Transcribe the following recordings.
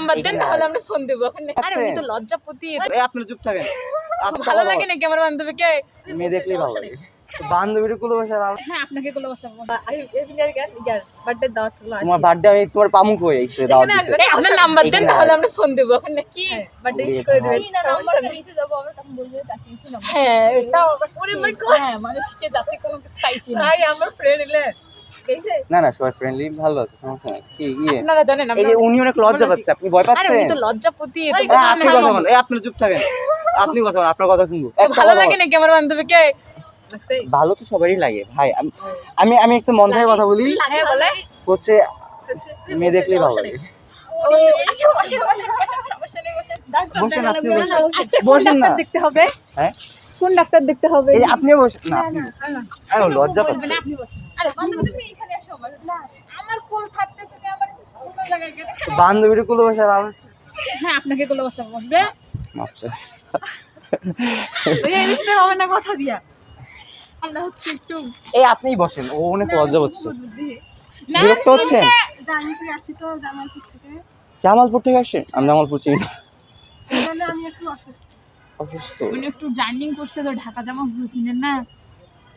Number দেন তাহলে আমরা phone দেবো আরে আচ্ছা। উনি তো লজ্জাপতি আপনি চুপ থাকেন। আপনি ভালো লাগে নাকি আমার বান্ধবীকে। মেয়ে দেখলেই ভালো লাগে। বান্ধবীর কুলো বসে হ্যাঁ আপনাকে গুলো বসাবো। বার্থডে দাওয়াত হলো তোমার বার্থডে আমি তোমার পামুক হয়ে এসে দাওয়াত দিছে আসবে। আপনার নাম্বার দেন তাহলে আর- আমরা ফোন দেবো এখন নাকি? বার্থডে ওরে উইশ করে। দিবেন। সমস্যা নেই। হ্যাঁ এটাও আবার ঠিক। হ্যাঁ মানুষকে যাচ্ছে কোনো কিছু না ভাই আমার ফ্রেন্ড এলে না না সবাই ফ্রেন্ডলি ভালো আছে সমস্যা নাই। কি ইয়ে? আপনারা জানেন এই যে উনি অনেক লজ্জা পাচ্ছে আপনি ভয় আরে পাচ্ছেন? উনি তো লজ্জাপতি ওই তো এই, আপনি কথা না। বলেন এই আপনি চুপ থাকেন। আপনি কথা বলেন আপনার কথা শুনব। ভালো লাগে। নাকি আমার বান্ধবীকে? ভালো তো সবারই লাগে ভাই আমি- আমি একটা মন থেকে কথা বলি। হ্যাঁ বলে হচ্ছে মেয়ে দেখলেই ভালো লাগে। বসেন আপনি না। দেখতে হবে? হ্যাঁ? কোন ডাক্তার দেখতে হবে? আপনিও বসেন। না আপনি লজ্জা বলবেন বান্ধবীর কুলো বসে আর আমার হ্যাঁ আপনাকে কোলে বসাবো বসবে? হবে না কথা দিয়া। আমরা হচ্ছে একটু এই আপনিই বসেন ও অনেক লজ্জা পাচ্ছে। না বিরক্ত হচ্ছেন জামালপুর থেকে। জামালপুর থেকে আসছেন আমি জামালপুর চিনি আমি একটু অসুস্থ। অসুস্থ। উনি একটু জার্নি করছে তো ঢাকা জামা বুঝলেন না?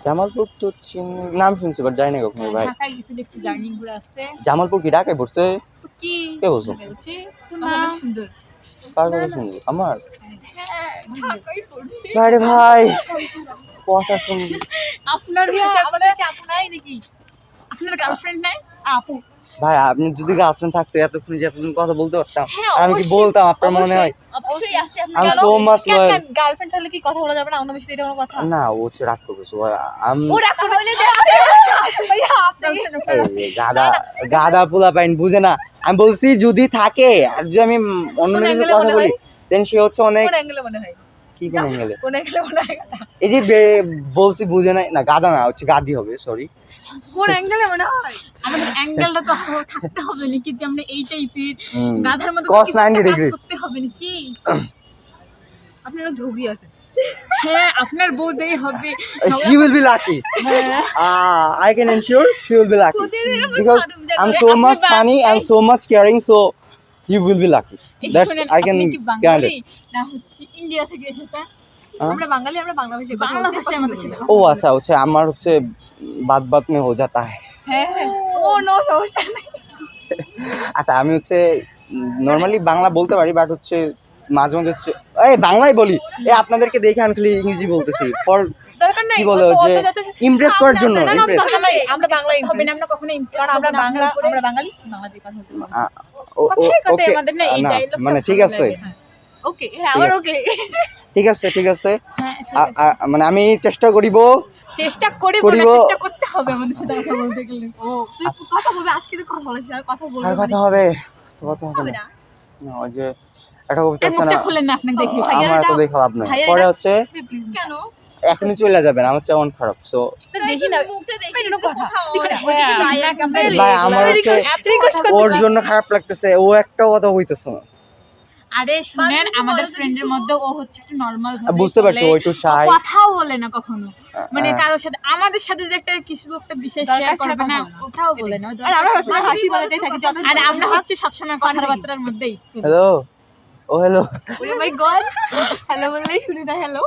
জামালপুর তো চিনি নাম শুনছি বাট জানি না কখনো ভাই। ঢাকায় গেছিল একটু জার্নি করে আসতে। জামালপুর কি ঢাকায় পড়ছে? কি? কে বলছো? সুন্দর। আমার? ভাই আরে ভাই কথা শুনবি আপনার নাকি আপনার গার্লফ্রেন্ড নাই? আপু। ভাই আপনি যদি গার্লফ্রেন্ড থাকতো এতক্ষণ যে এতক্ষণ কথা বলতে পারতাম হ্যাঁ, আমি কি বলতাম আপনার মনে হয়? অবশ্যই আছে আমি so much গার্লফ্রেন্ড থাকলে কি কথা বলা যাবে না? অন্য বেশি এটা কোনো কথা? না ও হচ্ছে রাগ করবে so আম- ও রাগ করবে বলে ভাইয়া আপনি এই গাদা গাদা পোলা পাইন বুঝে না। আমি বলছি যদি থাকে আর যদি আমি অন্য কথা বলি দেন সে হচ্ছে অনেক অ্যাঙ্গেলে মনে হয়? কি কোন অ্যাঙ্গেলে কোন অ্যাঙ্গেলে এই যে বলছি বুঝে নাই না গাদা না হচ্ছে গাদি হবে সরি কোন অ্যাঙ্গেলে মনে হয়? আমাদের অ্যাঙ্গেলটা তো থাকতে হবে নাকি যে আমরা এই টাইপের গাধার মতো Cos 90 কাজ degree। করতে হবে নাকি? আছে। হ্যাঁ আপনার বউ যেই হবে she will be lucky uh, I can ensure she will be lucky প্রতিদিন আমার because খারাপ I'm so much funny and so much caring so he will be lucky. এই that's শোনেন, I can আপনি কি guarantee. বাঙালি? না হচ্ছে ইন্ডিয়া থেকে এসেছে। আমরা বাঙালি আমরা বাংলা ভাষায় বাংলা ভাষায় আমাদের ও আচ্ছা হচ্ছে আমার হচ্ছে বাত বাত মে হো হ্যায়। হ্যাঁ হ্যাঁ। ও নো সমস্যা নেই। আচ্ছা আমি হচ্ছে নর্মালি বাংলা বলতে পারি বাট হচ্ছে মাঝে মাঝে হচ্ছে এই বাংলাই বলি। এ আপনাদেরকে দেখে আমি খালি ইংরেজি বলতেছি। ফর দরকার নাই কি বলে যে ইমপ্রেস করার জন্য না, না, না, আমরা বাংলা হবে না আমরা কখনো কারণ আমরা বাংলা। আমরা বাঙালি। বাংলা দিয়ে মানে ঠিক আছে। ওকে হ্যাঁ ওকে। ঠিক আছে ঠিক আছে। হ্যাঁ ঠিক আছে। মানে আমি চেষ্টা করিব। চেষ্টা করিব। চেষ্টা করতে হবে আমাদের সাথে কথা বলতে গেলে। ও তুই কথা বলবি আজকে তো কথা বলেছিস আর কথা বলবি আর কথা হবে তো কথা হবে না। ওই যে একটা কবিতা আছে না মুখটা খুলেন না আপনাকে দেখি। আমার তো এটা- দেখে ভাইয়ার পরে হচ্ছে কেন? এখনই চলে যাবেন আমার চেয়ে মন খারাপ সো তো দেখি না। মুখটা দেখি হ্যাঁ, একদম। ভাই, আমার হচ্ছে- ওর জন্য খারাপ লাগতেছে ও একটা কথা হইতেছে না। আরে শুনেন আমাদের বলো ফ্রেন্ডের মধ্যে ও হচ্ছে একটু নরমাল আর বুঝতে পারছি ও একটু shy। কথাও বলে না কখনো। মানে হ্যাঁ। কারোর সাথে আমাদের সাথে যে একটা কিছু একটা বিশেষ দরকার শেয়ার করবে না বলে না। ওটাও বলে না আর আমরা সবসময় হাসি বলাতেই থাকি যত আর আমরা হচ্ছে সবসময় কথাবার্তার মধ্যেই। Hello oh hello oh my god hello বললেই শুনি না হ্যালো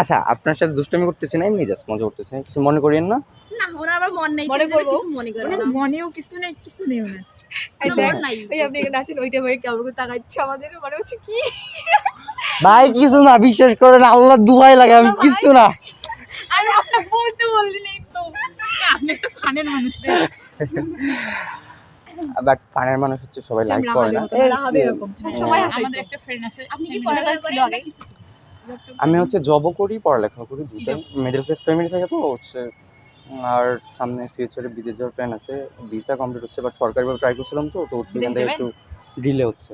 আচ্ছা আপনার সাথে দুষ্টামি করতেছি না এমনি জাস্ট মজা করতেছি কিছু মনে করিয়েন না? না ওনার আবার মন নেই কিছু মনে করে না। মনেও কিছু নেই কিছু নেই ওনার এই না, দেখ নাই। ওই আপনি এখানে আসেন ওইটা কেমন করে তাকাচ্ছে আমাদের মনে হচ্ছে কি? ভাই কিছু না বিশ্বাস করেন আল্লাহ দুহাই লাগে আমি কিছু না। আরে আপনি বলতে বললেন এই তো। আপনি একটা ফানের মানুষ। রে বাট ফানের মানুষ হচ্ছে সবাই লাইক করে না। রাহাদের মতো, রাহাদের এরকম। সবসময় হাসাইতো। আমাদের একটা ফ্রেন্ড আছে আপনি কি পড়ালেখা ছিল আগে? আমি হচ্ছে জবও করি পড়ালেখা করি দুটাই মিডল ক্লাস ফ্যামিলি থেকে তো হচ্ছে আর সামনে ফিউচারে বিদেশ যাওয়ার প্ল্যান আছে। ভিসা কমপ্লিট হচ্ছে বাট সরকারিভাবে ট্রাই করছিলাম তো তো সেখান থেকে একটু ডিলে হচ্ছে।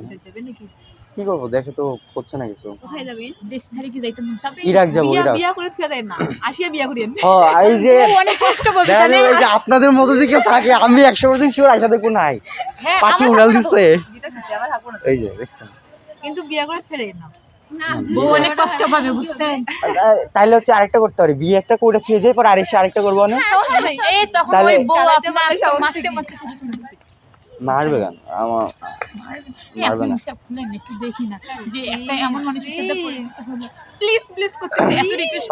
কি করব দেশে তো হচ্ছে না কিছু। কোথায় যাবেন? দেশ ধারে কি যাইতে মন চাবে? ইরাক যাব ইরাক। বিয়া করে থুয়া দেয় না। আসিয়া বিয়া করিয়েন। ও এই যে অনেক কষ্ট পাবে দেখা এই যে আপনাদের মতো যে কেউ থাকে আমি একশো পার্সেন্ট শিওর আশা দেখব নাই। হ্যাঁ পাখি উড়াল না এই যে দেখছেন? কিন্তু বিয়া করে ছেড়ে না না। বউ অনেক কষ্ট পাবে বুঝতেন তাহলে হচ্ছে আরেকটা করতে পারি। বিয়ে একটা করে খেয়ে যাই পর এসে আরেকটা করব না এই তখন ওই বউ আপনার মারতে মারতে। মারবে কেন? আমার মারবে না। একটু দেখি না যে একটা এমন মানুষের সাথে প্লিজ প্লিজ করতেছি এত রিকোয়েস্ট